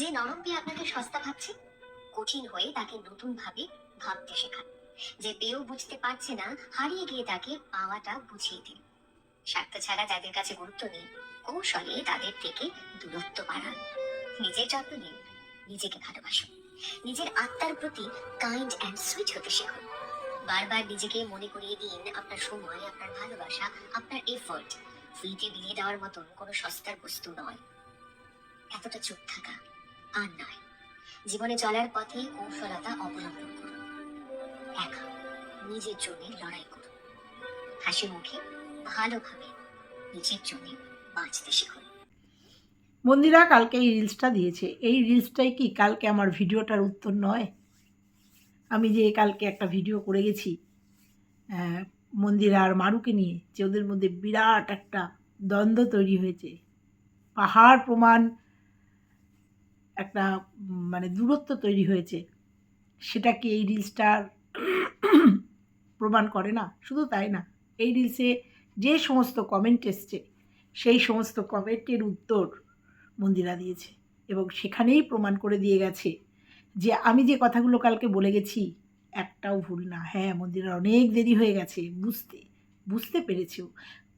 যে নরম পেয়ে আপনাকে সস্তা ভাবছে, কঠিন হয়ে তাকে নতুন ভাবে ভাবতে শেখান। যে পেয়েও বুঝতে পারছে না, হারিয়ে গিয়ে তাকে পাওয়াটা বুঝিয়ে দিন। স্বার্থ ছাড়া যাদের কাছে গুরুত্ব নেই। কৌশলে তাদের থেকে দূরত্ব বাড়ান। নিজের যত্ন নিন। নিজেকে ভালোবাসুন। নিজের আত্মার প্রতি কাইন্ড অ্যান্ড সুইট হতে শিখুন। বারবার নিজেকে মনে করিয়ে দিন, আপনার সময়, আপনার ভালোবাসা, আপনার এফোর্ট ফ্রিতে বিলিয়ে দেওয়ার মতন কোনো সস্তার বস্তু নয়। এতটা চুপ থাকা। আর নয়। জীবনে চলার পথে কৌশলতা অবলম্বন করুন। একা নিজের জন্য লড়াই করুন। হাসি মুখে ভালোভাবে নিজের জন্য বাঁচতে শিখুন। মন্দিরা কালকে এই রিলসটা দিয়েছে। এই রিলসটাই কি? কালকে আমার ভিডিওটার উত্তর নয়। আমি যে কালকে একটা ভিডিও করে গেছি মন্দিরা আর মারুকে নিয়ে, যে ওদের মধ্যে বিরাট একটা দ্বন্দ্ব তৈরি হয়েছে। পাহাড় প্রমাণ একটা মানে দূরত্ব তৈরি হয়েছে। সেটা কি এই রিলসটার প্রমাণ করে না? শুধু তাই না, এই রিলসে যে সমস্ত কমেন্ট এসছে, সেই সমস্ত কমেন্টের উত্তর মন্দিরা দিয়েছে এবং সেখানেই প্রমাণ করে দিয়ে গেছে যে আমি যে কথাগুলো কালকে বলে গেছি, একটাও ভুল না। হ্যাঁ মন্দিরা অনেক দেরি হয়ে গেছে, বুঝতে বুঝতে পেরেছেও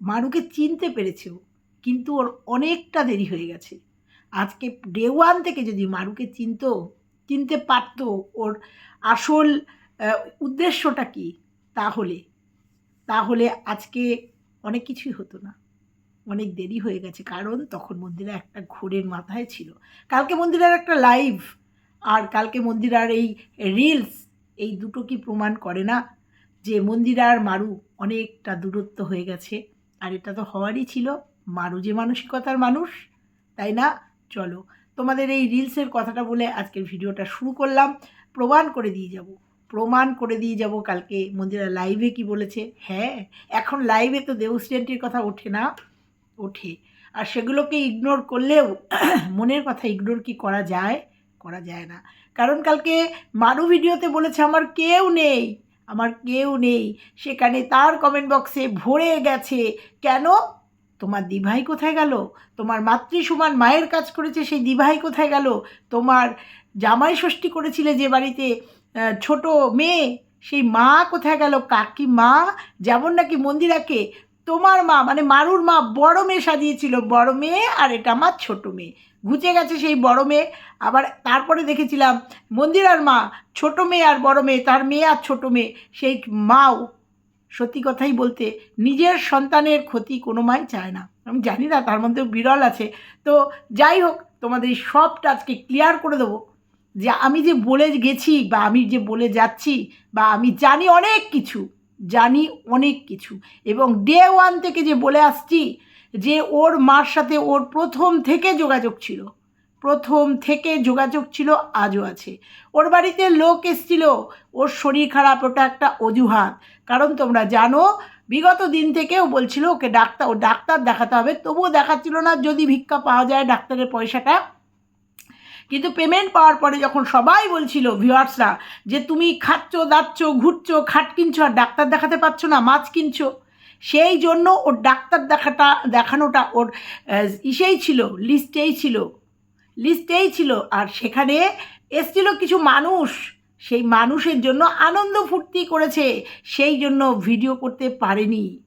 মারুকে চিনতে পেরেছেও, কিন্তু ওর অনেকটা দেরি হয়ে গেছে। আজকে ডে ওয়ান থেকে যদি মারুকে চিনতো, চিনতে পারতো ওর আসল উদ্দেশ্যটা কি, তাহলে তাহলে আজকে অনেক কিছুই হতো না। অনেক দেরি হয়ে গেছে, কারণ তখন মন্দিরা একটা ঘোরের মাথায় ছিল। কালকে মন্দিরার একটা লাইভ আর কালকে মন্দিরার এই রিলস এই দুটো কি প্রমাণ করে না যে মন্দিরার মারু অনেকটা দূরত্ব হয়ে গেছে। আর এটা তো হওয়ারই ছিল, মারু যে মানসিকতার মানুষ, তাই না? চলো, তোমাদের এই রিলসের কথাটা বলে আজকের ভিডিওটা শুরু করলাম। প্রমাণ করে দিয়ে যাব। প্রমাণ করে দিয়ে যাব কালকে মন্দিরা লাইভে কি বলেছে। হ্যাঁ এখন লাইভে তো দেউস্টেন্টির কথা ওঠে না, ওঠে। আর সেগুলোকে ইগনোর করলেও মনের কথা ইগনোর কি করা যায়? করা যায় না। কারণ কালকে মারু ভিডিওতে বলেছে, আমার কেউ নেই, আমার কেউ নেই। সেখানে তার কমেন্ট বক্সে ভরে গেছে। কেন? তোমার দিভাই কোথায় গেল? তোমার মাতৃ সমান মায়ের কাজ করেছে, সেই দিভাই কোথায় গেল? তোমার জামাই ষষ্ঠী করেছিলে যে বাড়িতে ছোট মেয়ে, সেই মা কোথায় গেল? কাকি মা, যেমন নাকি মন্দিরাকে, তোমার মা মানে মারুর মা বড় মেয়ে সাজিয়েছিল, বড় মেয়ে আর এটা আমার ছোট মেয়ে। ঘুচে গেছে সেই বড় মেয়ে। আবার তারপরে দেখেছিলাম মন্দিরার মা ছোট মেয়ে আর বড় মেয়ে, তার মেয়ে আর ছোট মেয়ে, সেই মাও সত্যি কথাই বলতে নিজের সন্তানের ক্ষতি কোনো মাই চায় না। আমি জানি না, তার মধ্যেও বিরল আছে। তো যাই হোক, তোমাদের সবটা আজকে ক্লিয়ার করে দেবো যে আমি যে বলে গেছি বা আমি যে বলে যাচ্ছি বা আমি জানি অনেক কিছু, জানি অনেক কিছু এবং ডে ওয়ান থেকে যে বলে আসছি যে ওর মার সাথে ওর প্রথম থেকে যোগাযোগ ছিল। প্রথম থেকে যোগাযোগ ছিল আজও আছে। ওর বাড়িতে লোক এসছিল। ওর শরীর খারাপ, ওটা একটা অজুহাত। কারণ তোমরা জানো, বিগত দিন থেকেও বলছিল ওকে ডাক্তার, ও ডাক্তার দেখাতে হবে। তবুও দেখাচ্ছিল না, যদি ভিক্ষা পাওয়া যায় ডাক্তারের পয়সাটা। কিন্তু পেমেন্ট পাওয়ার পরে যখন সবাই বলছিল ভিউয়ার্সরা যে তুমি খাচ্ছ, দাচ্ছ, ঘুরছো, খাট কিনছো, আর ডাক্তার দেখাতে পারছ না, মাছ কিনছো, সেই জন্য ওর ডাক্তার দেখাটা, দেখানোটা ওর ইসেই ছিল লিস্টেই ছিল। লিস্টেই ছিল। আর সেখানে এসছিল কিছু মানুষ। সেই মানুষের জন্য আনন্দ ফুর্তি করেছে। সেই জন্য ভিডিও করতে পারেনি।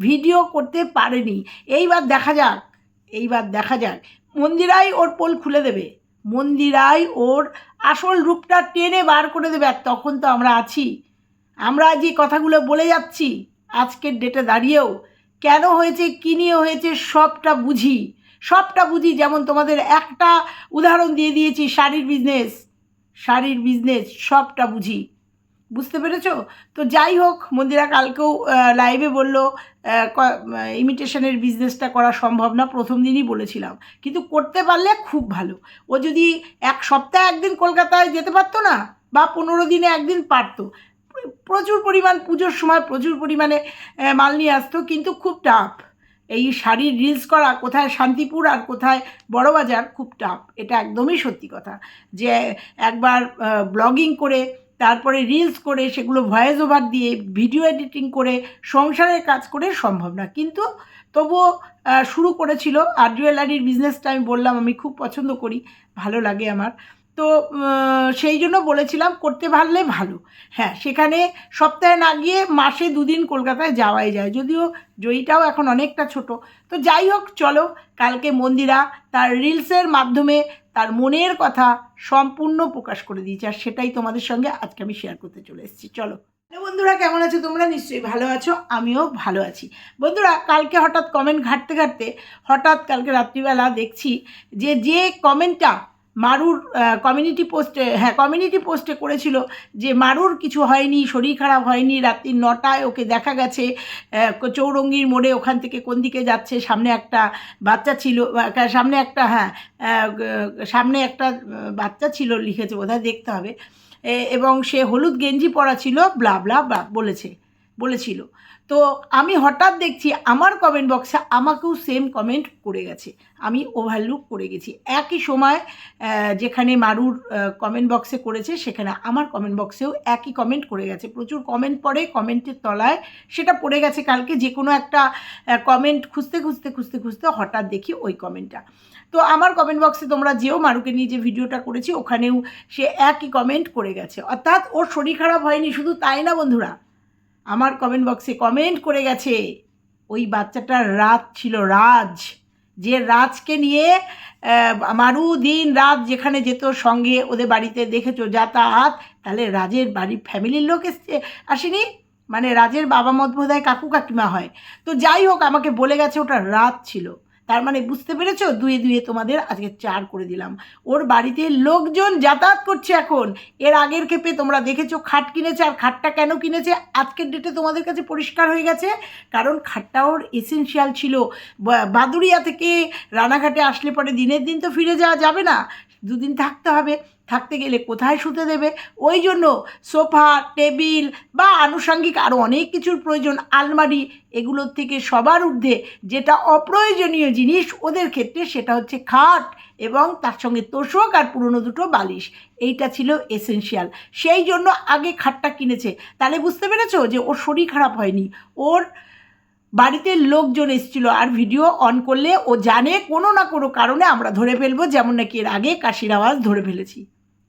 ভিডিও করতে পারেনি। এইবার দেখা যাক। এইবার দেখা যাক। মন্দিরাই ওর পোল খুলে দেবে। মন্দিরাই ওর আসল রূপটা টেনে বার করে দেবে। আর তখন তো আমরা আছি। আমরা যে কথাগুলো বলে যাচ্ছি, আজকের ডেটে দাঁড়িয়েও, কেন হয়েছে, কী নিয়ে হয়েছে, সবটা বুঝি। সবটা বুঝি, যেমন তোমাদের একটা উদাহরণ দিয়ে দিয়েছি, শাড়ির বিজনেস শাড়ির বিজনেস সবটা বুঝি। বুঝতে পেরেছ? তো যাই হোক, মন্দিরা কালকেও লাইভে বলল ইমিটেশনের বিজনেসটা করা সম্ভব না, প্রথম দিনই বলেছিলাম। কিন্তু করতে পারলে খুব ভালো। ও যদি এক সপ্তাহে একদিন কলকাতায় যেতে পারতো না, বা পনেরো দিনে একদিন পারতো। প্রচুর পরিমাণ পুজোর সময় প্রচুর পরিমাণে মাল নিয়ে আসতো, কিন্তু খুব টাফ এই শাড়ির রিলস করা কোথায় শান্তিপুর আর কোথায় বড়বাজার খুব টাফ এটা একদমই সত্যি কথা। যে একবার ব্লগিং করে, তারপরে রিলস করে, সেগুলো ভয়েস ওভার দিয়ে ভিডিও এডিটিং করে, সংসারের কাজ করে সম্ভব না। কিন্তু তবুও শুরু করেছিল। আর জুয়েলারির বিজনেসটা আমি বললাম, আমি খুব পছন্দ করি। ভালো লাগে আমার। তো সেই জন্য বলেছিলাম করতে পারলে ভালো। হ্যাঁ সেখানে সপ্তাহে না গিয়ে মাসে দুদিন কলকাতায় যাওয়াই যায়, যদিও জয়ীটাও এখন অনেকটা ছোট। তো যাই হোক, চলো, কালকে মন্দিরা তার রিলসের মাধ্যমে তার মনের কথা সম্পূর্ণ প্রকাশ করে দিয়েছে, আর সেটাই তোমাদের সঙ্গে আজকে আমি শেয়ার করতে চলে এসেছি। চলো। বন্ধুরা, কেমন আছো তোমরা? নিশ্চয়ই ভালো আছো, আমিও ভালো আছি। বন্ধুরা, কালকে হঠাৎ কমেন্ট ঘাঁটতে ঘাঁটতে, হঠাৎ কালকে রাত্রিবেলা দেখছি যে যে কমেন্টটা মারুর কমিউনিটি পোস্টে হ্যাঁ কমিউনিটি পোস্টে করেছিল যে মারুর কিছু হয়নি, শরীর খারাপ হয়নি, রাত্রি নটায় ওকে দেখা গেছে চৌরঙ্গির মোড়ে ওখান থেকে কোন দিকে যাচ্ছে, সামনে একটা বাচ্চা ছিল সামনে একটা হ্যাঁ সামনে একটা বাচ্চা ছিল লিখেছে, বোধহয় দেখতে হবে এবং সে হলুদ গেঞ্জি পরা ছিল, ব্লা ব্লা ব্লা, বলেছে, বলেছিল। তো আমি হঠাৎ দেখছি আমার কমেন্ট বক্সে আমাকেও সেম কমেন্ট করে গেছে। আমি ওভারলুক করে গেছি। একই সময় যেখানে মারুর কমেন্ট বক্সে করেছে, সেখানে আমার কমেন্ট বক্সেও একই কমেন্ট করে গেছে। প্রচুর কমেন্ট পড়ে কমেন্টের তলায় সেটা পড়ে গেছে কালকে। যে কোনো একটা কমেন্ট খুঁজতে খুঁজতে খুঁজতে খুঁজতে হঠাৎ দেখি ওই কমেন্টটা তো আমার কমেন্ট বক্সে তোমরা যেও মারুকে নিয়ে যে ভিডিওটা করেছি, ওখানেও সে একই কমেন্ট করে গেছে। অর্থাৎ ওর শরীর খারাপ হয়নি, শুধু তাই না বন্ধুরা? আমার কমেন্ট বক্সে কমেন্ট করে গেছে, ওই বাচ্চাটার রাত ছিল রাজ। যে রাজকে নিয়ে মারু দিন রাত যেখানে যেত, সঙ্গে ওদের বাড়িতে দেখেছ যাতায়াত, তাহলে রাজের বাড়ির ফ্যামিলির লোক এসছে, আসেনি? মানে রাজের বাবা মত বোধ কাকু কাকিমা হয়। তো যাই হোক, আমাকে বলে গেছে ওটা রাত ছিল। তার মানে বুঝতে পেরেছ? দুয়ে দুয়ে তোমাদের আজকে চার করে দিলাম। ওর বাড়িতে লোকজন যাতায়াত করছে এখন। এর আগের ক্ষেপে তোমরা দেখেছ খাট কিনেছে, আর খাটটা কেন কিনেছে? আজকের ডেটে তোমাদের কাছে পরিষ্কার হয়ে গেছে। কারণ খাটটা ওর এসেনশিয়াল ছিল। বাদুরিয়া থেকে রানাঘাটে আসলে পরে দিনের দিন তো ফিরে যাওয়া যাবে না। দুদিন থাকতে হবে। থাকতে গেলে কোথায় শুতে দেবে? ওই জন্য সোফা, টেবিল বা আনুষঙ্গিক আরও অনেক কিছুর প্রয়োজন। আলমারি এগুলোর থেকে সবার ঊর্ধ্বে যেটা অপ্রয়োজনীয় জিনিস ওদের ক্ষেত্রে সেটা হচ্ছে খাট এবং তার সঙ্গে তোষক আর পুরনো দুটো বালিশ। এইটা ছিল এসেনশিয়াল। সেই জন্য আগে খাটটা কিনেছে। তাহলে বুঝতে পেরেছ যে ওর শরীর খারাপ হয়নি। ওর বাড়িতে লোকজন এসেছিল আর ভিডিও অন করলে ও জানে কোনো না কোনো কারণে আমরা ধরে ফেলব, যেমন নাকি এর আগে কাশির আওয়াজ ধরে ফেলেছি।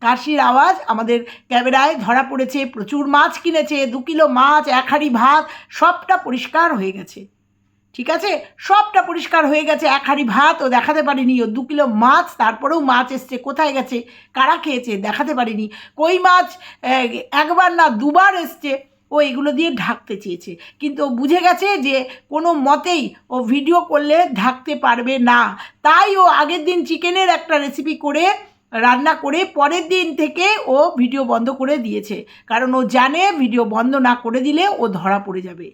কাশির আওয়াজ আমাদের ক্যামেরায় ধরা পড়েছে, প্রচুর মাছ কিনেছে, দু কিলো মাছ, এক হাঁড়ি ভাত, সবটা পরিষ্কার হয়ে গেছে। ঠিক আছে? সবটা পরিষ্কার হয়ে গেছে, এক হাঁড়ি ভাত ও দেখাতে পারিনি, ও দু কিলো মাছ, তারপরেও মাছ এসছে, কোথায় গেছে, কারা খেয়েছে দেখাতে পারিনি। কই মাছ? একবার না দুবার এসছে। ও এগুলো দিয়ে ঢাকতে চেয়েছে। কিন্তু ও বুঝে গেছে যে কোনো মতেই ও ভিডিও করলে ঢাকতে পারবে না। তাই ও আগের দিন চিকেনের একটা রেসিপি করে রান্না করে পরের দিন থেকে ও ভিডিও বন্ধ করে দিয়েছে। কারণ ও জানে ভিডিও বন্ধ না করে দিলে ও ধরা পড়ে যাবে।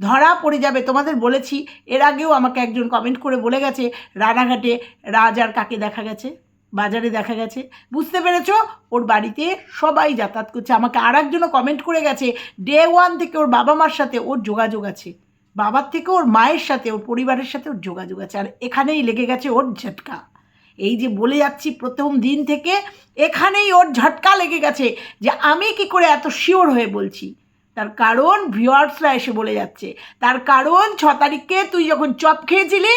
ধরা পড়ে যাবে, তোমাদের বলেছি। এর আগেও আমাকে একজন কমেন্ট করে বলে গেছে, রানাঘাটে রাজ আর কাকে দেখা গেছে? বাজারে দেখা গেছে। বুঝতে পেরেছ? ওর বাড়িতে সবাই যাতায়াত করছে। আমাকে আর একজনও কমেন্ট করে গেছে ডে ওয়ান থেকে ওর বাবা মার সাথে ওর যোগাযোগ আছে। বাবার থেকে ওর মায়ের সাথে, ওর পরিবারের সাথে ওর যোগাযোগ আছে। আর এখানেই লেগে গেছে ওর ঝটকা। এই যে বলে যাচ্ছি প্রথম দিন থেকে, এখানেই ওর ঝটকা লেগে গেছে যে আমি কি করে এত শিওর হয়ে বলছি? তার কারণ ভিউয়ার্সরা এসে বলে যাচ্ছে। তার কারণ ছ তারিখে তুই যখন চপ খেয়েছিলি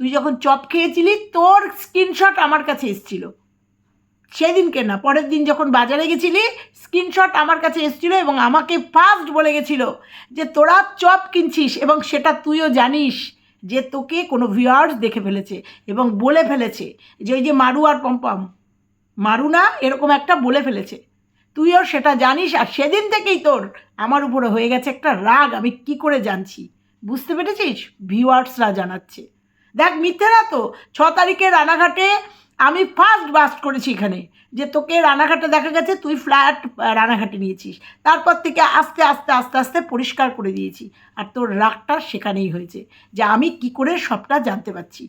তুই যখন চপ খেয়েছিলি, তোর স্ক্রিনশট আমার কাছে এসেছিল। সেদিনকে না, পরের দিন যখন বাজারে গেছিলি স্ক্রিনশট আমার কাছে এসেছিল এবং আমাকে ফার্স্ট বলে গেছিল যে, তোরা চপ কিনছিস এবং সেটা তুইও জানিস যে, তোকে কোনো ভিউয়ার্স দেখে ফেলেছে এবং বলে ফেলেছে যে, ওই যে মারু আর পম্পম মারু না এরকম একটা বলে ফেলেছে। তুইও সেটা জানিস আর সেদিন থেকেই তোর আমার উপরে হয়ে গেছে একটা রাগ, আমি কি করে জানছি? বুঝতে পেরেছিস? ভিউয়ার্সরা জানাচ্ছে। দেখ, মিথ্যে না তো। ছ তারিখে রানাঘাটে আমি ফার্স্ট বাস্ট করেছি এখানে, যে তোকে রানাঘাটে দেখা গেছে, তুই ফ্ল্যাট রানাঘাটে নিয়েছিস। তারপর থেকে আস্তে আস্তে আস্তে আস্তে পরিষ্কার করে দিয়েছি। আর তোর রাগটা সেখানেই হয়েছে, যে আমি কি করে সবটা জানতে পারছি,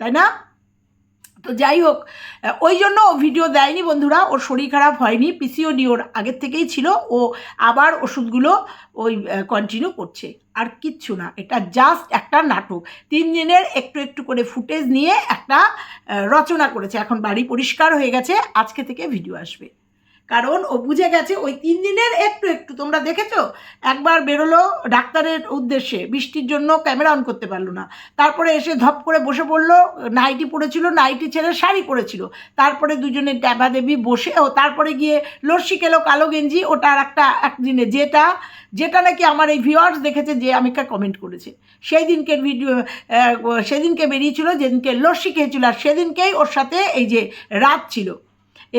তাই না? তো যাই হোক ওই জন্য ও ভিডিও দেয়নি বন্ধুরা, ওর শরীর খারাপ হয়নি পিসিওডি ওর আগের থেকেই ছিল, ও আবার ওষুধগুলো ওই কন্টিনিউ করছে। আর কিচ্ছু না, এটা জাস্ট একটা নাটক। তিন দিনের একটু একটু করে ফুটেজ নিয়ে একটা রচনা করেছে। এখন বাড়ি পরিষ্কার হয়ে গেছে, আজকে থেকে ভিডিও আসবে। কারণ ও বুঝে গেছে ওই তিন দিনের একটু একটু, তোমরা দেখেছ? একবার বেরোলো ডাক্তারের উদ্দেশ্যে, বৃষ্টির জন্য ক্যামেরা অন করতে পারল না। তারপরে এসে ধপ করে বসে পড়ল, নাইটি পরেছিল, নাইটি ছেড়ে শাড়ি পরেছিল। তারপরে দুজনে ড্যাবা দেবী বসে, ও তারপরে গিয়ে লস্যি খেলো কালো গেঞ্জি, ওটার একটা একদিনে যেটা যেটা নাকি আমার এই ভিউয়ার্স দেখেছে যে আমিকা কমেন্ট করেছে। সেই দিনকে ভিডিও সেদিনকে বেরিয়েছিল, যেদিনকে লস্যি খেয়েছিল, আর সেদিনকেই ওর সাথে এই যে রাত ছিল।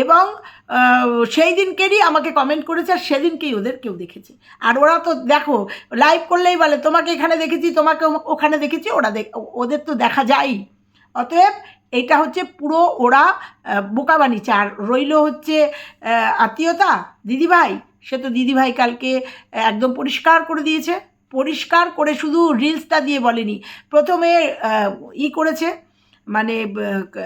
এবং সেই দিনকেরই আমাকে কমেন্ট করেছে আর সেদিনকেই ওদের কেউ দেখেছে। আর ওরা তো দেখো লাইভ করলেই বলে, তোমাকে এখানে দেখেছি, তোমাকে ওখানে দেখেছি। ওরা ওদের তো দেখা যায়। অতএব এটা হচ্ছে পুরো ওরা বোকা বানিয়েছে। আর রইল হচ্ছে আত্মীয়তা, দিদিভাই। সে তো দিদিভাই কালকে একদম পরিষ্কার করে দিয়েছে। পরিষ্কার করে শুধু রিলসটা দিয়ে বলেনি। প্রথমে ই করেছে মানে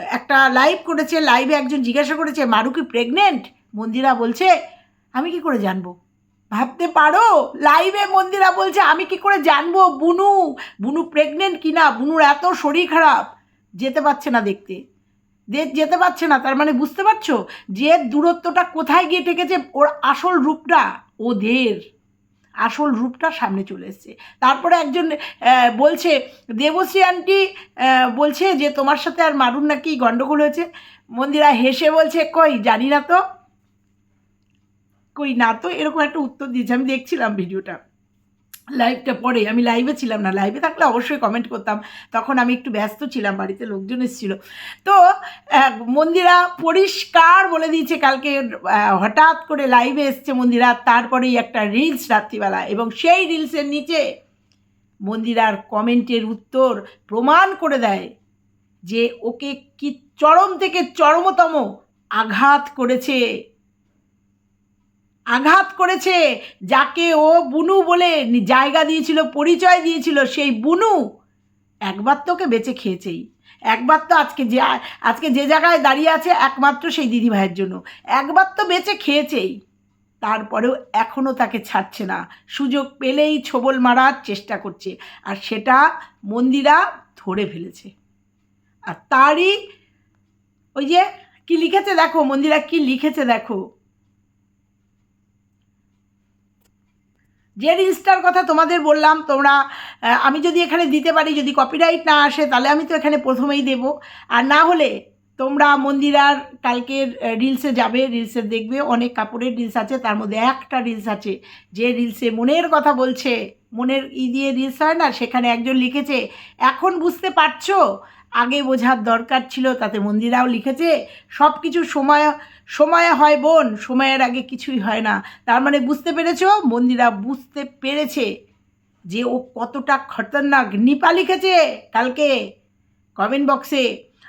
একটা লাইভ করেছে লাইভে একজন জিজ্ঞাসা করেছে, মারু কি প্রেগনেন্ট মন্দিরা বলছে, আমি কি করে জানব? ভাবতে পারো লাইভে মন্দিরা বলছে, আমি কি করে জানব, বুনু? বুনু প্রেগনেন্ট কি না? বুনুর এত শরীর খারাপ। যেতে পারছে না দেখতে। যেতে পারছে না, তার মানে বুঝতে পারছ? যে দূরত্বটা কোথায় গিয়ে ঠেকেছে, ওর আসল রূপটা ওদের। আসল রূপটা সামনে চলে এসছে। তারপরে একজন বলছে, দেবশ্রী আন্টি বলছে যে তোমার সাথে আর মারুন নাকি গণ্ডগোল হয়েছে? মন্দিরা হেসে বলছে, কই, জানি না তো। কই না তো? এরকম একটা উত্তর দিয়েছে। আমি দেখছিলাম ভিডিওটা লাইভটা পরে, আমি লাইভে ছিলাম না লাইভে থাকলে অবশ্যই কমেন্ট করতাম। তখন আমি একটু ব্যস্ত ছিলাম, বাড়িতে লোকজন এসেছিল। তো মন্দিরা পরিষ্কার বলে দিয়েছে কালকে হঠাৎ করে লাইভে এসছে মন্দিরা, তারপরেই একটা রিলস রাত্রিবেলা। এবং সেই রিলসের নিচে মন্দিরার কমেন্টের উত্তর প্রমাণ করে দেয় যে ওকে কি চরম থেকে চরমতম আঘাত করেছে। আঘাত করেছে, যাকে ও বুনু বলে জায়গা দিয়েছিল, পরিচয় দিয়েছিল সেই বুনু। একবার তো ওকে বেঁচে খেয়েছেই। একবার তো আজকে যে আজকে যে জায়গায় দাঁড়িয়ে আছে একমাত্র সেই দিদি ভাইয়ের জন্য। একবার তো বেঁচে খেয়েছেই। তারপরেও এখনও তাকে ছাড়ছে না। সুযোগ পেলেই ছোবল মারার চেষ্টা করছে। আর সেটা মন্দিরা ধরে ফেলেছে। আর তারই ওই যে, কি লিখেছে দেখো, মন্দিরা কি লিখেছে দেখো? যে রিলসটার কথা তোমাদের বললাম, তোমরা আমি যদি এখানে দিতে পারি, যদি কপিরাইট না আসে, তাহলে আমি তো এখানে প্রথমেই দেব। আর না হলে তোমরা মন্দিরার কালকের রিলসে যাবে রিলসে দেখবে, অনেক কাপড়ের রিলস আছে, তার মধ্যে একটা রিলস আছে। যে রিলসে মনের কথা বলছে, মনের ই দিয়ে রিলস হয় না, সেখানে একজন লিখেছে, এখন বুঝতে পারছ? আগে বোঝার দরকার ছিল, তাতে মন্দিরাও লিখেছে সব কিছু সময়, সময়ে হয় বোন, সময়ের আগে কিছুই হয় না। তার মানে বুঝতে পেরেছ? মন্দিরা বুঝতে পেরেছে যে ও কতটা খতরনাক। নিপা লিখেছে কালকে কমেন্ট বক্সে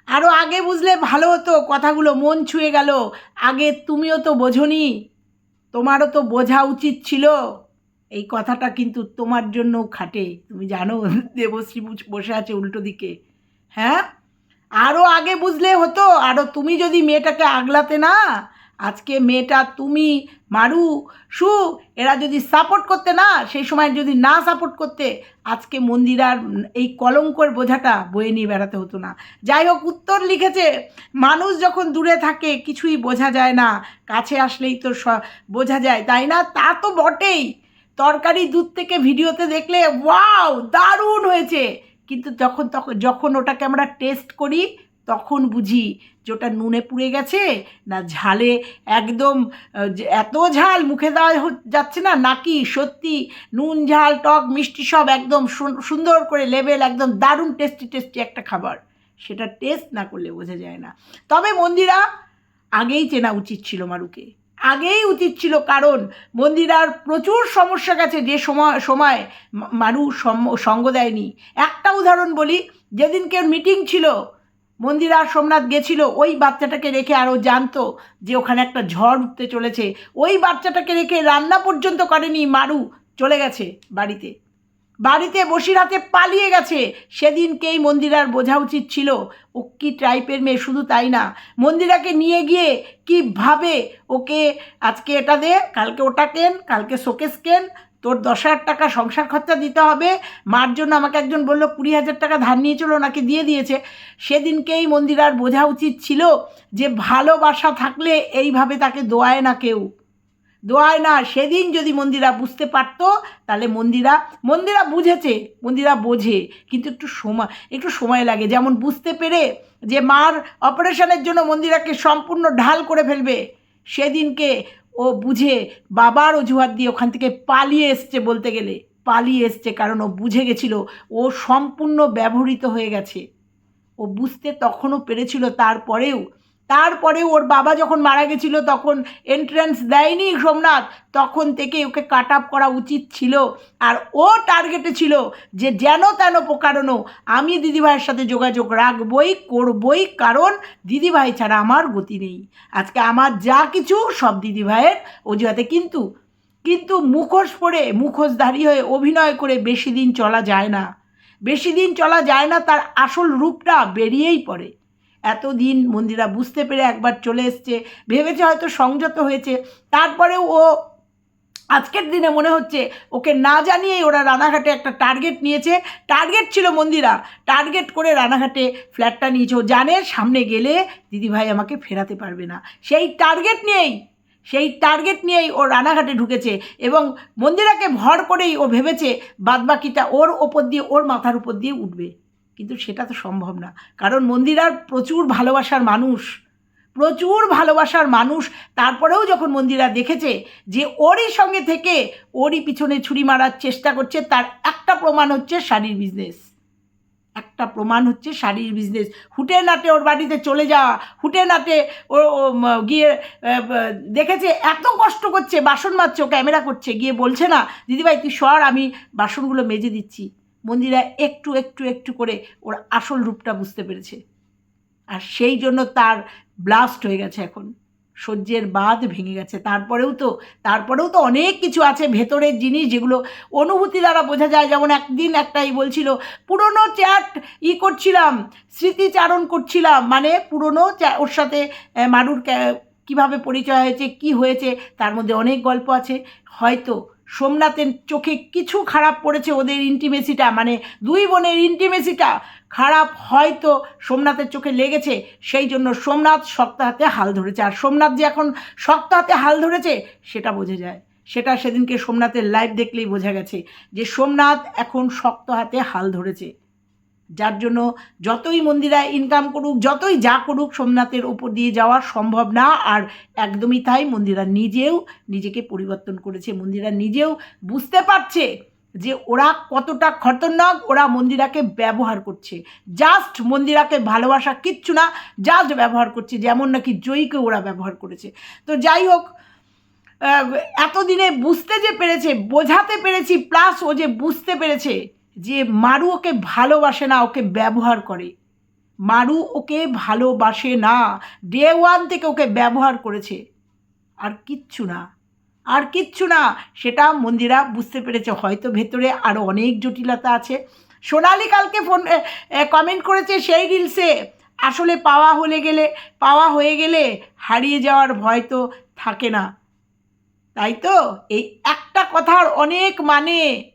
আরও আগে বুঝলে ভালো হতো, কথাগুলো মন ছুঁয়ে গেল। আগে তুমিও তো বোঝনি, তোমারও তো বোঝা উচিত ছিল। এই কথাটা কিন্তু তোমার জন্য খাটে। তুমি জানো, দেবশ্রী বসে আছে উল্টো দিকে। হ্যাঁ? আরও আগে বুঝলে হতো আরও তুমি যদি মেয়েটাকে আগলাতে না, আজকে মেয়েটা তুমি, মারু, সু, এরা যদি সাপোর্ট করতে না, সেই সময় যদি না সাপোর্ট করতে, আজকে মন্দিরার এই কলঙ্কর বোঝাটা বয়ে নিয়ে বেড়াতে হতো না। যাই হোক, উত্তর লিখেছে, মানুষ যখন দূরে থাকে, কিছুই বোঝা যায় না। কাছে আসলেই তো বোঝা যায়, তাই না? তা তো বটেই। তরকারি দুধ থেকে ভিডিওতে দেখলে, ওয়াও, দারুণ হয়েছে। কিন্তু যখন তখন যখন ওটাকে আমরা টেস্ট করি, তখন বুঝি যে ওটা নুনে পুড়ে গেছে না ঝালে একদম এত ঝাল মুখে দেওয়া যাচ্ছে না নাকি সত্যি নুন, ঝাল, টক, মিষ্টি সব একদম সুন্দর করে লেভেল একদম দারুণ টেস্টি টেস্টি একটা খাবার। সেটা টেস্ট না করলে বোঝা যায় না। তবে মন্দিরা আগেই চেনা উচিত ছিল মারুকে। আগেই উচিত ছিল, কারণ মন্দিরার প্রচুর সমস্যা গেছে যে সময় সময় মানুষ সঙ্গ দেয়নি। একটা উদাহরণ বলি, যেদিনকে মিটিং ছিল, মন্দিরা আর সোমনাথ গেছিল, ওই বাচ্চাটাকে রেখে আরও জানতো যে ওখানে একটা ঝড় উঠতে চলেছে। ওই বাচ্চাটাকে রেখে রান্না পর্যন্ত করেনি মারু, চলে গেছে বাড়িতে। বাড়িতে বসিরহাটে পালিয়ে গেছে। সেদিনকেই মন্দিরার বোঝা উচিত ছিল। ও কি টাইপের মেয়ে শুধু তাই না, মন্দিরাকে নিয়ে গিয়ে কীভাবে ওকে আজকে এটা দে, কালকে ওটা কেন, কালকে শোকেস কেন, তোর দশ হাজার টাকা সংসার খরচা দিতে হবে, মার জন্য আমাকে একজন বলল কুড়ি হাজার টাকা ধার নিয়ে চলো নাকি দিয়ে দিয়েছে। সেদিনকেই মন্দিরার বোঝা উচিত ছিল যে ভালোবাসা থাকলে এইভাবে তাকে দোয়ায় না কেউ। দোয়ায় না, সেদিন যদি মন্দিরা বুঝতে পারতো, তাহলে মন্দিরা মন্দিরা বুঝেছে, মন্দিরা বোঝে, কিন্তু একটু সময় একটু সময় লাগে। যেমন বুঝতে পেরে যে মার অপারেশনের জন্য মন্দিরাকে সম্পূর্ণ ঢাল করে ফেলবে, সেদিনকে ও বুঝে, বাবার অজুহাত দিয়ে ওখান থেকে পালিয়ে এসছে বলতে গেলে। পালিয়ে এসছে কারণ ও বুঝে গেছিল, ও সম্পূর্ণ ব্যবহৃত হয়ে গেছে। ও বুঝতে তখনও পেরেছিল, তারপরেও তারপরেও ওর বাবা যখন মারা গেছিল তখন এন্ট্রান্স দেয়নি সোমনাথ, তখন থেকে ওকে কাট আপ করা উচিত ছিল। আর ও টার্গেটে ছিল যে যেন তেন প্রকারণও আমি দিদিভাইয়ের সাথে যোগাযোগ রাখবই, করবই, কারণ দিদিভাই ছাড়া আমার গতি নেই। আজকে আমার যা কিছু সব দিদিভাইয়ের অজুহাতে। কিন্তু কিন্তু মুখোশ পরে মুখোশধারী হয়ে অভিনয় করে বেশি দিন চলা যায় না। বেশি দিন চলা যায় না, তার আসল রূপটা বেরিয়েই পড়ে। এতদিন মন্দিরা বুঝতে পেরে একবার চলে এসছে, ভেবেছে হয়তো সংযত হয়েছে। তারপরেও ও আজকের দিনে মনে হচ্ছে ওকে না জানিয়েই ওরা রানাঘাটে একটা টার্গেট নিয়েছে। টার্গেট ছিল মন্দিরা। টার্গেট করে রানাঘাটে ফ্ল্যাটটা নিয়েছে। ও জানে সামনে গেলে দিদিভাই আমাকে ফেরাতে পারবে না। সেই টার্গেট নিয়েই, সেই টার্গেট নিয়েই ও রানাঘাটে ঢুকেছে এবং মন্দিরাকে ভর করেই ও ভেবেছে বাদবাকিটা ওর ওপর দিয়ে, ওর মাথার উপর দিয়ে উঠবে। কিন্তু সেটা তো সম্ভব না। কারণ মন্দিরার প্রচুর ভালোবাসার মানুষ। প্রচুর ভালোবাসার মানুষ। তারপরেও যখন মন্দিরা দেখেছে যে ওরই সঙ্গে থেকে ওরই পিছনে ছুরি মারার চেষ্টা করছে, তার একটা প্রমাণ হচ্ছে শাড়ির বিজনেস একটা প্রমাণ হচ্ছে শাড়ির বিজনেস হুটে নাটে ওর বাড়িতে চলে যাওয়া হুটে নাটে ও গিয়ে দেখেছে, এত কষ্ট করছে, বাসন মারছে ক্যামেরা করছে, গিয়ে বলছে না, দিদিভাই, তুই সর, আমি বাসনগুলো মেজে দিচ্ছি। মন্দিরা একটু একটু একটু করে ওর আসল রূপটা বুঝতে পেরেছে। আর সেই জন্য তার ব্লাস্ট হয়ে গেছে এখন। সহ্যের বাঁধ ভেঙে গেছে। তারপরেও তো তারপরেও তো অনেক কিছু আছে। ভেতরের জিনিস যেগুলো অনুভূতি দ্বারা বোঝা যায়। যেমন একদিন একটাই বলছিল, পুরনো চ্যাট ই করছিলাম, স্মৃতিচারণ করছিলাম। মানে পুরনো ওর সাথে মারুর কীভাবে পরিচয় হয়েছে, কি হয়েছে, তার মধ্যে অনেক গল্প আছে। হয়তো সোমনাথের চোখে কিছু খারাপ পড়েছে ওদের ইন্টিমেসিটা মানে দুই বোনের ইন্টিমেসিটা খারাপ হয়তো সোমনাথের চোখে লেগেছে, সেই জন্য সোমনাথ শক্ত হাতে হাল ধরেছে। আর সোমনাথ যে এখন শক্ত হাতে হাল ধরেছে, সেটা বোঝা যায়। সেটা সেদিনকে সোমনাথের লাইভ দেখলেই বোঝা গেছে যে সোমনাথ এখন শক্ত হাতে হাল ধরেছে। যার জন্য যতই মন্দিরা ইনকাম করুক, যতই যা করুক সোমনাথের ওপর দিয়ে যাওয়া সম্ভব না। আর একদমই তাই মন্দিরা নিজেও নিজেকে পরিবর্তন করেছে। মন্দিরা নিজেও বুঝতে পারছে যে ওরা কতটা খতরনাক, ওরা মন্দিরাকে ব্যবহার করছে। জাস্ট মন্দিরাকে ভালোবাসা কিচ্ছু না জাস্ট ব্যবহার করছে, যেমন নাকি জয়ীকে ওরা ব্যবহার করেছে। তো যাই হোক এতদিনে বুঝতে যে পেরেছে, বোঝাতে পেরেছি প্লাস ও যে বুঝতে পেরেছে যে মারু ওকে ভালোবাসে না, ওকে ব্যবহার করে। মারু ওকে ভালোবাসে না, ডে ওয়ান থেকে ওকে ব্যবহার করেছে। আর কিচ্ছু না। আর কিচ্ছু না, সেটা মন্দিরা বুঝতে পেরেছে। হয়তো ভেতরে আরও অনেক জটিলতা আছে। সোনালি কালকে ফোন কমেন্ট করেছে সেই রিলসে আসলে পাওয়া হলে গেলে, পাওয়া হয়ে গেলে হারিয়ে যাওয়ার ভয় তো থাকে না। তাই তো? এই একটা কথার অনেক মানে।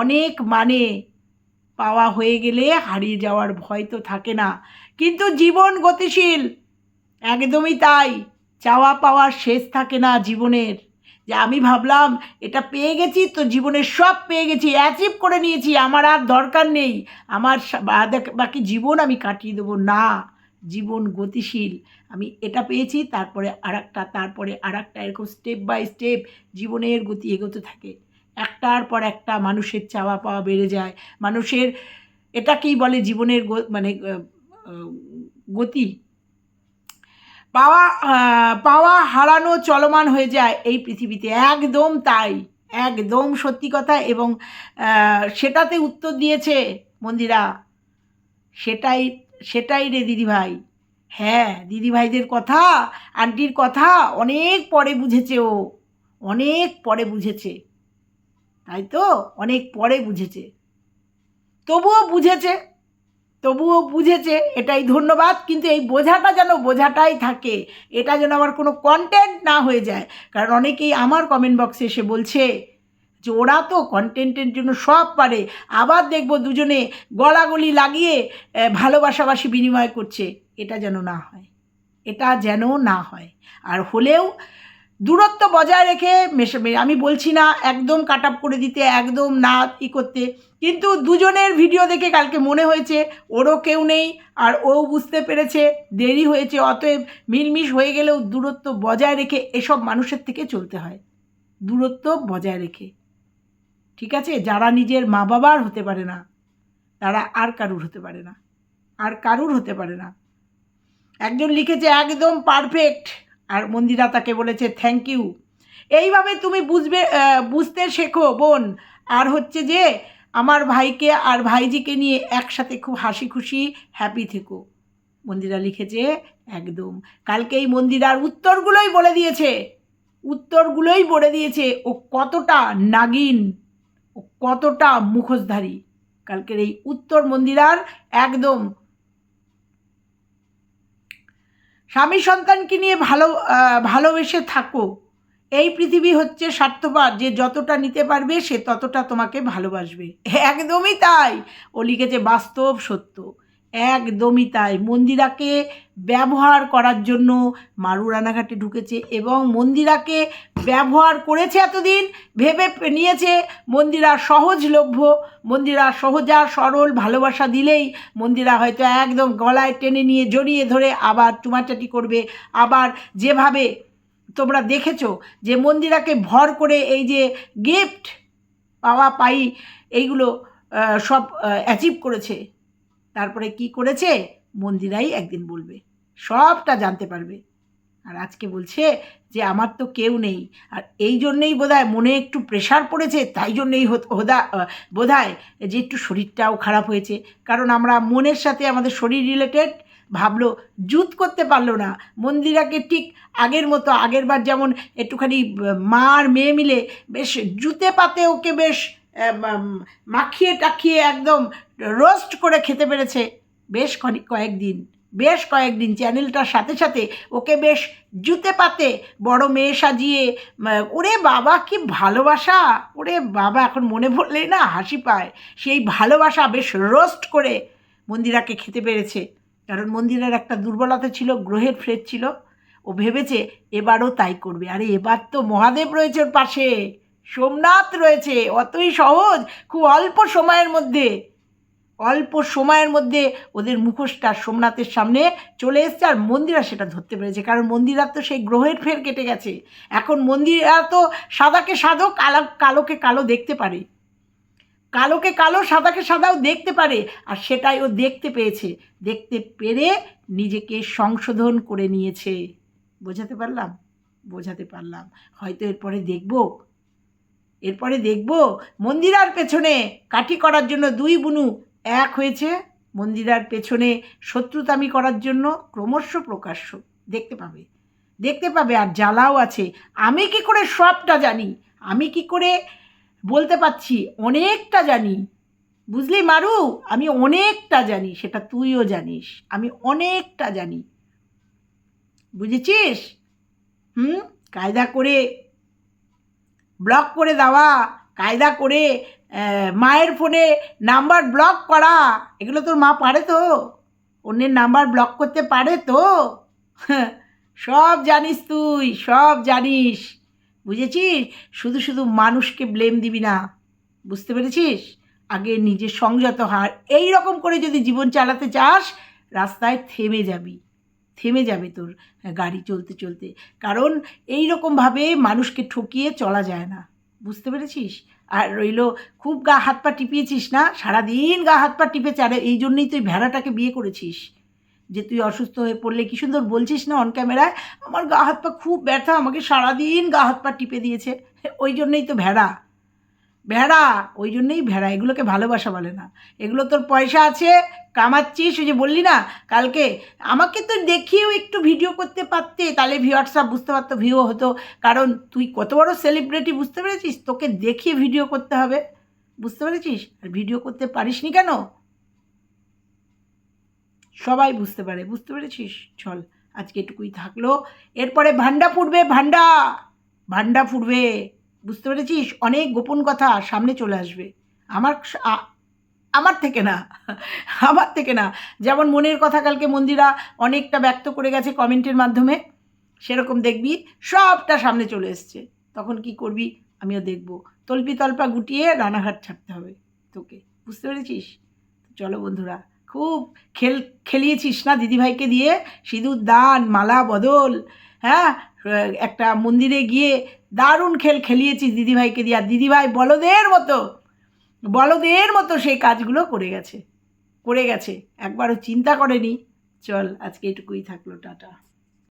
অনেক মানে পাওয়া হয়ে গেলে হারিয়ে যাওয়ার ভয় তো থাকে না। কিন্তু জীবন গতিশীল, একদমই তাই। চাওয়া পাওয়ার শেষ থাকে না জীবনের। যে আমি ভাবলাম, এটা পেয়ে গেছি তো জীবনের সব পেয়ে গেছি অ্যাচিভ করে নিয়েছি, আমার আর দরকার নেই। আমার বাকি জীবন আমি কাটিয়ে দেবো। না, জীবন গতিশীল। আমি এটা পেয়েছি, তারপরে আর একটা তারপরে আর একটা এরকম স্টেপ বাই স্টেপ জীবনের গতি এগোতে থাকে। একটার পর একটা মানুষের চাওয়া পাওয়া বেড়ে যায়। মানুষের এটাকেই বলে জীবনের মানে গতি। পাওয়া পাওয়া হারানো চলমান হয়ে যায় এই পৃথিবীতে। একদম তাই, একদম সত্যি কথা এবং সেটাতে উত্তর দিয়েছে মন্দিরা। সেটাই সেটাই রে দিদিভাই। হ্যাঁ দিদিভাইদের কথা, আন্টির কথা অনেক পরে বুঝেছে ও। অনেক পরে বুঝেছে। তাই তো? অনেক পরে বুঝেছে। তবুও বুঝেছে তবুও বুঝেছে, এটাই ধন্যবাদ, কিন্তু এই বোঝাটা যেন বোঝাটাই থাকে, এটা যেন আমার কোনো কন্টেন্ট না হয়ে যায়। কারণ অনেকেই আমার কমেন্ট বক্সে এসে বলছে যে, ওরা তো কন্টেন্টের জন্য সব পারে, আবার দেখব দুজনে গলাগলি লাগিয়ে ভালোবাসাবাসি বিনিময় করছে। এটা যেন না হয়, এটা যেন না হয়। আর হলেও দূরত্ব বজায় রেখে মেশে আমি বলছি না একদম কাট আপ করে দিতে, একদম না ই করতে। কিন্তু দুজনের ভিডিও দেখে কালকে মনে হয়েছে, ওরও কেউ নেই, আর ও বুঝতে পেরেছে, দেরি হয়েছে। অতএব মিলমিশ হয়ে গেলেও দূরত্ব বজায় রেখে এসব মানুষের থেকে চলতে হয়। দূরত্ব বজায় রেখে। ঠিক আছে? যারা নিজের মা বাবার হতে পারে না, তারা আর কারুর হতে পারে না। আর কারুর হতে পারে না। একজন লিখেছে, একদম পারফেক্ট আর মন্দিরা তাকে বলেছে থ্যাংক ইউ এইভাবে তুমি বুঝবে বুঝতে শেখো, বোন। আর হচ্ছে যে, আমার ভাইকে আর ভাইজিকে নিয়ে একসাথে খুব হাসি খুশি হ্যাপি থেকো। মন্দিরা লিখেছে, একদম। কালকে এই মন্দিরার উত্তরগুলোই বলে দিয়েছে। উত্তরগুলোই বলে দিয়েছে, ও কতটা নাগিন, ও কতটা মুখোশধারী। কালকের এই উত্তর মন্দিরার একদম স্বামী সন্তানকে নিয়ে ভালো ভালোবেসে থাকো। এই পৃথিবী হচ্ছে স্বার্থপর, যে যতটা নিতে পারবে সে ততটা তোমাকে ভালোবাসবে। একদমই তাই। ও লিখেছে, বাস্তব সত্য। একদমই তাই। মন্দিরাকে ব্যবহার করার জন্য মারু রানাঘাটে ঢুকেছে এবং মন্দিরাকে ব্যবহার করেছে এতদিন, ভেবে নিয়েছে মন্দিরা সহজলভ্য, মন্দিরা সহজা, সরল ভালোবাসা দিলেই মন্দিরা হয়তো একদম গলায় টেনে নিয়ে জড়িয়ে ধরে আবার চুমাচাটি করবে। আবার যেভাবে তোমরা দেখেছ যে মন্দিরাকে ভর করে এই যে গিফট পাওয়া পাই, এইগুলো সব অ্যাচিভ করেছে। তারপরে কি করেছে? মন্দিরাই একদিন বলবে। সবটা জানতে পারবে। আর আজকে বলছে যে, আমার তো কেউ নেই। আর এই জন্যেই বোধহয় মনে একটু প্রেশার পড়েছে, তাই জন্যেই হোদা বোধহয় যে, একটু শরীরটাও খারাপ হয়েছে। কারণ আমরা মনের সাথে আমাদের শরীর রিলেটেড ভাবলো, জুত করতে পারল না। মন্দিরাকে ঠিক আগের মতো, আগেরবার যেমন একটুখানি মা আর মেয়ে মিলে বেশ জুতে পাতে ওকে বেশ মাখিয়ে টাখিয়ে একদম রোস্ট করে খেতে পেরেছে। বেশ কয়েকদিন বেশ কয়েকদিন চ্যানেলটার সাথে সাথে ওকে বেশ জুতে পাতে, বড় মেয়ে সাজিয়ে ওরে বাবা, কি ভালোবাসা! ওরে বাবা, এখন মনে পড়লেই না হাসি পায়। সেই ভালোবাসা বেশ রোস্ট করে মন্দিরাকে খেতে পেরেছে। কারণ মন্দিরের একটা দুর্বলতা ছিল, গ্রহের ফ্রেড ছিল। ও ভেবেছে, এবারও তাই করবে। আরে, এবার তো মহাদেব রয়েছে ওর পাশে। সোমনাথ রয়েছে, অতই সহজ, খুব অল্প সময়ের মধ্যে। অল্প সময়ের মধ্যে ওদের মুখোশটা সোমনাথের সামনে চলে এসছে আর মন্দিরা সেটা ধরতে পেরেছে, কারণ মন্দিরার তো সেই গ্রহের ফের কেটে গেছে। এখন মন্দিরা তো সাদাকে সাদো কালো, কালোকে কালো দেখতে পারে। কালোকে কালো, সাদাকে সাদাও দেখতে পারে আর সেটাই ও দেখতে পেয়েছে। দেখতে পেরে নিজেকে সংশোধন করে নিয়েছে। বোঝাতে পারলাম? বোঝাতে পারলাম। হয়তো এরপরে দেখব। এরপরে দেখব মন্দিরার পেছনে কাঠি করার জন্য দুই বুনু এক হয়েছে। মন্দিরার পেছনে শত্রুতামি করার জন্য ক্রমশ প্রকাশ্য। দেখতে পাবে। দেখতে পাবে, আর জ্বালাও আছে। আমি কি করে সবটা জানি? আমি কি করে বলতে পারছি? অনেকটা জানি। বুঝলি মারু? আমি অনেকটা জানি, সেটা তুইও জানিস। আমি অনেকটা জানি। বুঝেছিস? হুম? কায়দা করে ব্লক করে দেওয়া কায়দা করে মায়ের ফোনে নাম্বার ব্লক করা। এগুলো তোর মা পারে তো। অন্যের নাম্বার ব্লক করতে পারে তো। হ্যাঁ, সব জানিস তুই সব জানিস। বুঝেছিস? শুধু শুধু মানুষকে ব্লেম দিবি না। বুঝতে পেরেছিস? আগে নিজের সংযত হার। এই রকম করে যদি জীবন চালাতে চাস রাস্তায় থেমে যাবি। থেমে যাবে তোর গাড়ি চলতে চলতে। কারণ এই রকমভাবে মানুষকে ঠকিয়ে চলা যায় না। বুঝতে পেরেছিস? আর রইল, খুব গা হাত পা টিপিয়েছিস না? সারাদিন গা হাত পা টিপেছে। আর, এই জন্যই তুই ভেড়াটাকে বিয়ে করেছিস। যে তুই অসুস্থ হয়ে পড়লে, কি সুন্দর বলছিস না অন ক্যামেরায় আমার গা হাত পা খুব ব্যথা, আমাকে সারাদিন গা হাত পা টিপে দিয়েছে। ওই জন্যই তো ভেড়া। ভেড়া, ওই জন্যই ভেড়া, এগুলোকে ভালোবাসা বলে না। এগুলো তোর পয়সা আছে, কামাচ্ছিস, ওই যে বললি না, কালকে আমাকে তো দেখিয়েও একটু ভিডিও করতে পারতে, তাহলে ভিউয়ার্সরা বুঝতে পারতো, ভিউ হতো। কারণ তুই কত বড় সেলিব্রিটি বুঝতে পেরেছিস? তোকে দেখিয়ে ভিডিও করতে হবে। বুঝতে পেরেছিস? আর ভিডিও করতে পারিসনি কেন? সবাই বুঝতে পারে, বুঝতে পেরেছিস? চল, আজকে এটুকুই থাকল। এরপরে ভান্ডা ফুটবে, ভান্ডা! ভান্ডা ফুটবে। বুঝতে পেরেছিস? অনেক গোপন কথা সামনে চলে আসবে। আমার আমার থেকে না, আমার থেকে না। যেমন মনের কথা কালকে মন্দিরা অনেকটা ব্যক্ত করে গেছে কমেন্টের মাধ্যমে, সেরকম দেখবি সবটা সামনে চলে এসছে। তখন কি করবি? আমিও দেখব। তল্পি তল্পা গুটিয়ে রানাঘাট ছাড়তে হবে তোকে। বুঝতে পেরেছিস? চলো বন্ধুরা, খুব খেল, খেলিয়েছিস না দিদিভাইকে দিয়ে? সিঁদুর, দান, মালা, বদল হ্যাঁ? একটা মন্দিরে গিয়ে দারুণ খেল খেলিয়েছি দিদিভাইকে দিয়ে। আর দিদিভাই বলদের মতো বলদের মতো সেই কাজগুলো করে গেছে করে গেছে। একবারও চিন্তা করেনি। চল, আজকে এটুকুই থাকল, টাটা।